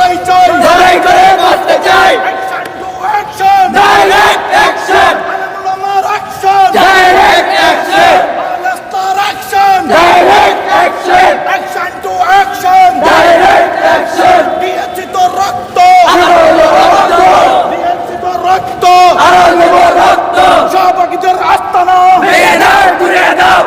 লড়াই চাই লড়াই করে বাঁচতে চাই action to action direct action আলমুলামার action direct action আলাস্তার action direct action action to action direct action দিয়েছি তো রক্ত আরও রক্ত দিয়েছি তো রক্ত আরও নেব রক্ত সহভাগীদের আস্তানা ভেঙে দাও ঘুরিয়ে দাও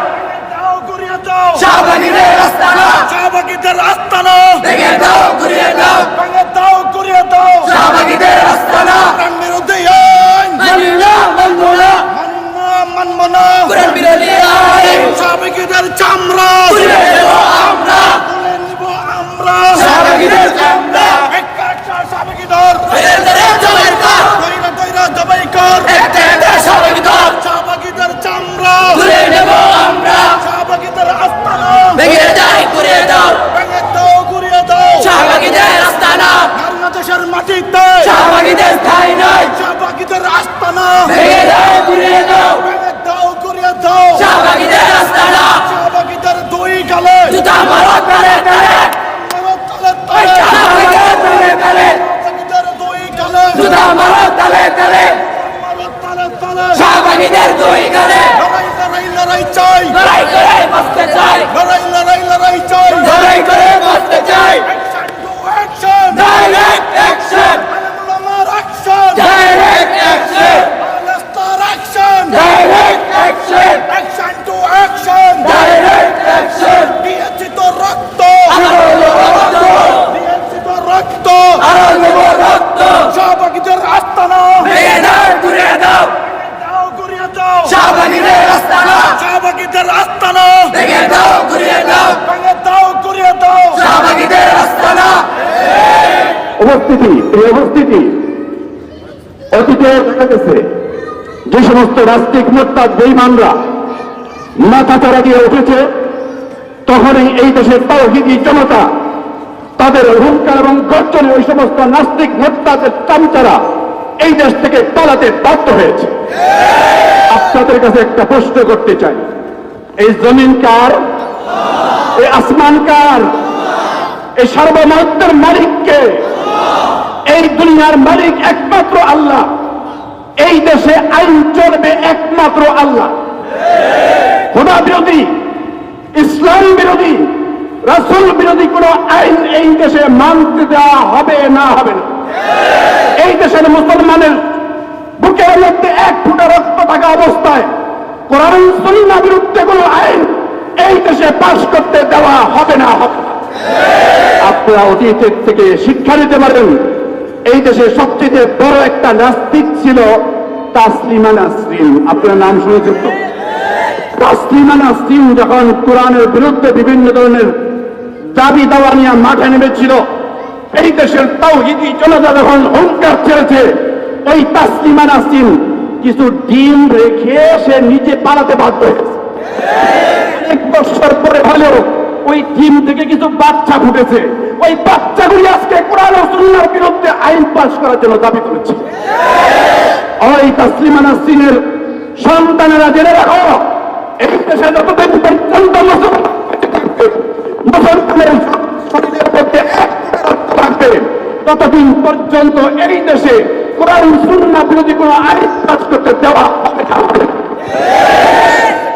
দাও ঘুরিয়ে দাও শাহবাগীদের আস্তানা সহভাগীদের আস্তানা ভেঙে দাও ঘুরিয়ে দাও ভেঙে দাও ঘুরিয়ে দাও শাহবাগীদের আস্তানা কোরআন বিরোধী আইন মানি না মানবো না মানব না মানব না কোরআন বিরোধী আইন সহভাগীদের চামড়া তুলে দেব আমরা তুলে নিব আমরা শাহবাগীদের চামড়া একটা একটা সহভাগীদের ফেলে দেবে জমের কাজ দৈরা দৈরা জবাই কর একটা একটা শাহবাগীদের সহভাগীদের চামড়া তুলে নেব আমরা সহভাগীদের আস্তানা ভেঙে যাই ঘুরিয়ে দাও ভেঙে দাও ঘুরিয়ে দাও শাহবাগীদের আস্তানা বাংলাদেশের মাটিতে শাহবাগীদের স্থায়ী নয় সহভাগীদের আস্তানা ভেঙে দাও ঘুরিয়ে দাও ভেঙে দাও ঘুরিয়ে দাও শাহবাগীদের আস্তানা সহভাগীদের দুই গালে জুতা মারো তালে তালে মারো তলে ওই তলে শাহবাগীদের তালে তালে সহভাগীদের দুই গালে জুতা মারো তালে তালে মারো তলে তলে শাহবাগীদের দুই গালে লড়াই লড়াই লড়াই চাই। লড়াই করে বাঁচতে চাই। লড়াই লড়াই লড়াই চাই। লড়াই করে বাঁচতে চাই। অ্যাকশন ডাইরেক্ট অ্যাকশন আলমুলামার action direct action আলাস্তার action direct action action to action direct action দিয়েছি তো রক্ত। আরও রক্ত। দিয়েছি তো রক্ত। আরও রক্ত। সহভাগীদের আস্তানা। ভেঙে দাও ঘুরিয়ে দাও দাও ঘুরিয়ে দাও শাহবাগীদের আস্তানা সহভাগীদের আস্তানা ভেঙে দাও ঘুরিয়ে দাও। ভেঙে দাও ঘুরিয়ে দাও। শাহবাগীদের আস্তানা উপস্থিতি এই উপস্থিতি অতীতে দেখা গেছে। যে সমস্ত রাষ্ট্রিক মোত্তাদ বেইমানরা মাথা চারা দিয়ে উঠেছে তখনই এই দেশের তাওহিদি জনতা তাদের হুঙ্কার এবং গর্জনে ওই সমস্ত নাস্তিক মোত্তাদের চামচারা এই দেশ থেকে পালাতে বাধ্য হয়েছে। আপনাদের কাছে একটা প্রশ্ন করতে চাই। এই জমিন কার? এই আসমান কার? এই সার্বভৌমত্বের মালিককে এই দুনিয়ার মালিক একমাত্র আল্লাহ। এই দেশে আইন চলবে একমাত্র আল্লাহ। খোদা বিরোধী, ইসলাম বিরোধী, রাসুল বিরোধী কোন আইন এই দেশে মানতে দেওয়া হবে না হবে না। এই দেশের মুসলমানের বুকের মধ্যে এক ফুটা রক্ত থাকা অবস্থায় কোরআন বিরুদ্ধে আইন এই দেশে পাশ করতে দেওয়া হবে না। হবে আপনারা থেকে শিক্ষা নিতে পারেন এই দেশে সবচেয়ে বড় একটা নাস্তিক ছিল তাসলিমা নাসরিন। আপনার নাম শুনেছেন তো? তাসলিমা নাসরিন যখন কোরআনের বিরুদ্ধে বিভিন্ন ধরনের দাবি দাওয়া নিয়ে মাঠে নেমেছিল, এই দেশের তাওহিদি জনতা যখন হুঙ্কার ছেড়েছে, ওই তাসলিমা নাসরিন কিছু ডিম রেখে সে নিজে পালাতে বাধ্য অনেক বছর পরে হলেও ওই ডিম থেকে কিছু বাচ্চা ফুটেছে। ওই বাচ্চাগুলি আজকে কোরআন সুন্নার বিরুদ্ধে আইন পাশ করার জন্য দাবি করেছে। ওই তাসলিমা নাসরিনের সন্তানেরা জেনে রাখো এই দেশে যতদিন ততদিন পর্যন্ত এই দেশে কোরআন সুন্না বিরোধী কোনো আইন কাজ করতে দেওয়া হবে না।